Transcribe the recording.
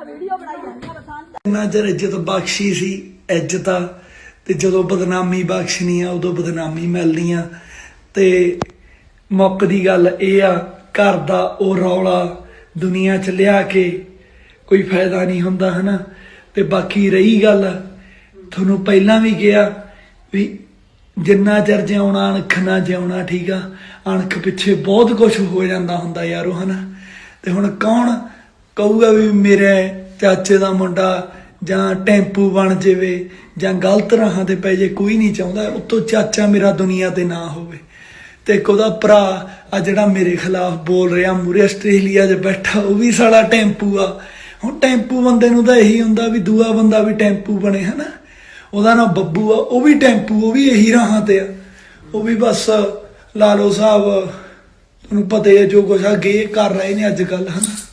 ਅੱਧੀ ਮੈਂ ਇੱਜ਼ਤ ਬਖਸ਼ੀ ਸੀ, ਇੱਜ਼ਤ ਆ, ਤੇ ਜਦੋਂ ਬਦਨਾਮੀ ਬਖਸ਼ਨੀ ਆ, ਉਦੋਂ ਬਦਨਾਮੀ ਮਿਲਣੀ ਆ। ਤੇ ਮੁੱਕ ਦੀ ਗੱਲ ਇਹ ਆ, ਘਰ ਦਾ ਉਹ ਰੌਲਾ ਦੁਨੀਆ 'ਚ ਲਿਆ ਕੇ ਕੋਈ ਫਾਇਦਾ ਨਹੀਂ ਹੁੰਦਾ, ਹਨਾ? ਤੇ ਬਾਕੀ ਰਹੀ ਗੱਲ, ਤੁਹਾਨੂੰ ਪਹਿਲਾਂ ਵੀ ਕਿਹਾ ਵੀ ਜਿੰਨਾ ਚਿਰ ਜਿਉਣਾ, ਅਣਖ ਨਾ ਜਿਉਣਾ, ਠੀਕ ਆ? ਅਣਖ ਪਿੱਛੇ ਬਹੁਤ ਕੁਝ ਹੋ ਜਾਂਦਾ ਹੁੰਦਾ ਯਾਰੋ, ਹਨਾ? ਤੇ ਹੁਣ ਕੌਣ ਕਹੂਗਾ ਵੀ ਮੇਰੇ ਚਾਚੇ ਦਾ ਮੁੰਡਾ ਜਾਂ ਟੈਂਪੂ ਬਣ ਜਾਵੇ ਜਾਂ ਗਲਤ ਰਾਹਾਂ ਤੇ ਪੈ ਜੇ, ਕੋਈ ਨਹੀਂ ਚਾਹੁੰਦਾ। ਉੱਤੋਂ ਚਾਚਾ ਮੇਰਾ ਦੁਨੀਆ ਤੇ ਨਾ ਹੋਵੇ। ਤੇ ਇੱਕ ਉਹਦਾ ਭਰਾ ਆ ਜਿਹੜਾ ਮੇਰੇ ਖਿਲਾਫ ਬੋਲ ਰਿਹਾ ਮੂਰੇ ਆਸਟ੍ਰੇਲੀਆ 'ਚ ਬੈਠਾ, ਉਹ ਵੀ ਸਾਲਾ ਟੈਂਪੂ ਆ। ਹੁਣ ਟੈਂਪੂ ਬੰਦੇ ਨੂੰ ਤਾਂ ਇਹੀ ਹੁੰਦਾ ਵੀ ਦੂਆ ਬੰਦਾ ਵੀ ਟੈਂਪੂ ਬਣੇ, ਹਨਾ? ਉਹਦਾ ਨਾਮ ਬੱਬੂ ਆ, ਉਹ ਵੀ ਟੈਂਪੂ, ਉਹ ਵੀ ਇਹੀ ਰਾਹਾਂ ਤੇ ਆ। ਉਹ ਵੀ ਬਸ ਲਾਲੋ ਸਾਹਿਬ, ਤੁਹਾਨੂੰ ਪਤਾ ਹੀ ਹੈ ਜੋ ਕੁਛ ਆ ਅੱਗੇ ਕਰ ਰਹੇ ਨੇ ਅੱਜ ਕੱਲ ਹਨਾ?